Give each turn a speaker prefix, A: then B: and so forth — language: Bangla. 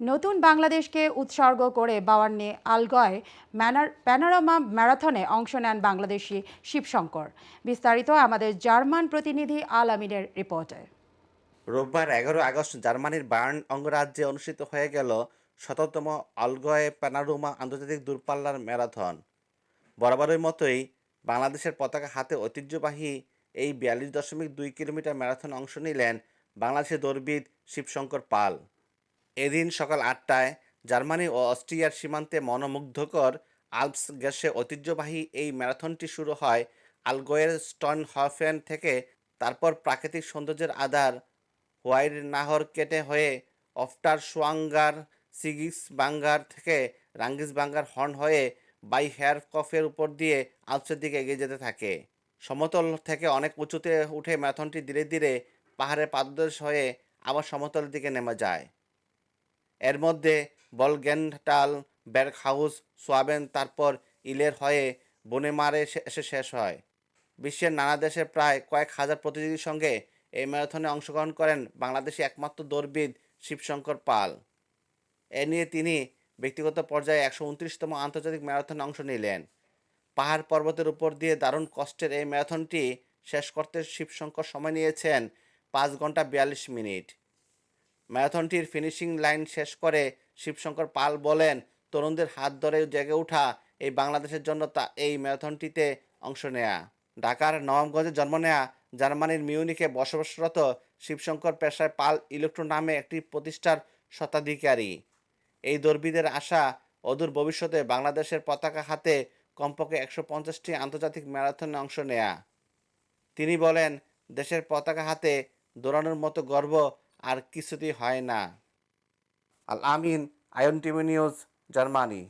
A: নতুন বাংলাদেশকে উৎসর্গ করে বাওয়ান্নে আলগয় ম্যানার, প্যানোরামা ম্যারাথনে অংশ নেন বাংলাদেশি শিবশঙ্কর। বিস্তারিত আমাদের জার্মান প্রতিনিধি আল আমিনের রিপোর্টে।
B: রোববার এগারো আগস্ট জার্মানির বার্ন অঙ্গরাজ্যে অনুষ্ঠিত হয়ে গেল শততম অলগয়ে প্যানারোমা আন্তর্জাতিক দূরপাল্লার ম্যারাথন। বরাবরের মতোই বাংলাদেশের পতাকা হাতে ঐতিহ্যবাহী এই বিয়াল্লিশ দশমিক দুই কিলোমিটার ম্যারাথন অংশ নিলেন বাংলাদেশের দৌড়বিদ শিবশঙ্কর পাল। এদিন সকাল আটটায় জার্মানি ও অস্ট্রিয়ার সীমান্তে মনোমুগ্ধকর আলপস গ্যাসে ঐতিহ্যবাহী এই ম্যারাথনটি শুরু হয় আলগোয়ের স্টন হফেন থেকে। তারপর প্রাকৃতিক সৌন্দর্যের আধার হোয়াইট নাহর কেটে হয়ে অফটার সোয়াঙ্গার সিগিস বাঙ্গার থেকে রাঙ্গিস বাঙ্গার হর্ন হয়ে বাই হেয়ার কফের উপর দিয়ে আলপসের দিকে এগিয়ে যেতে থাকে। সমতল থেকে অনেক উঁচুতে উঠে ম্যারাথনটি ধীরে ধীরে পাহাড়ের পাদদেশ হয়ে আবার সমতলের দিকে নেমে যায়। এর মধ্যে বলগেনটাল হাউস সোয়াবেন, তারপর ইলের হয়ে বনেমারে এসে শেষ হয়। বিশ্বের নানা দেশে প্রায় কয়েক হাজার প্রতিযোগীর সঙ্গে এই ম্যারাথনে অংশগ্রহণ করেন বাংলাদেশি একমাত্র দৌড়বিদ শিবশঙ্কর পাল। এ নিয়ে তিনি ব্যক্তিগত পর্যায়ে একশো উনত্রিশতম আন্তর্জাতিক ম্যারাথনে অংশ নিলেন। পাহাড় পর্বতের উপর দিয়ে দারুণ কষ্টের এই ম্যারাথনটি শেষ করতে শিবশঙ্কর সময় নিয়েছেন পাঁচ ঘণ্টা বিয়াল্লিশ মিনিট। ম্যারাথনটির ফিনিশিং লাইন শেষ করে শিবশঙ্কর পাল বলেন, তরুণদের হাত ধরে জেগে ওঠা এই বাংলাদেশের জন্য তা এই ম্যারাথনটিতে অংশ নেয়া। ঢাকার নবাবগঞ্জে জন্ম নেয়া জার্মানির মিউনিকে বসবাসরত শিবশঙ্কর পেশায় পাল ইলেকট্রো নামে একটি প্রতিষ্ঠার শতাধিকারী। এই দর্বীদের আশা অদূর ভবিষ্যতে বাংলাদেশের পতাকা হাতে কমপক্ষে একশো পঞ্চাশটি আন্তর্জাতিক ম্যারাথনে অংশ নেয়া। তিনি বলেন, দেশের পতাকা হাতে দৌড়ানোর মতো গর্ব আর কিছুতেই হয় না। আল আমিন আয়ন টিভি নিউজ জার্মানি।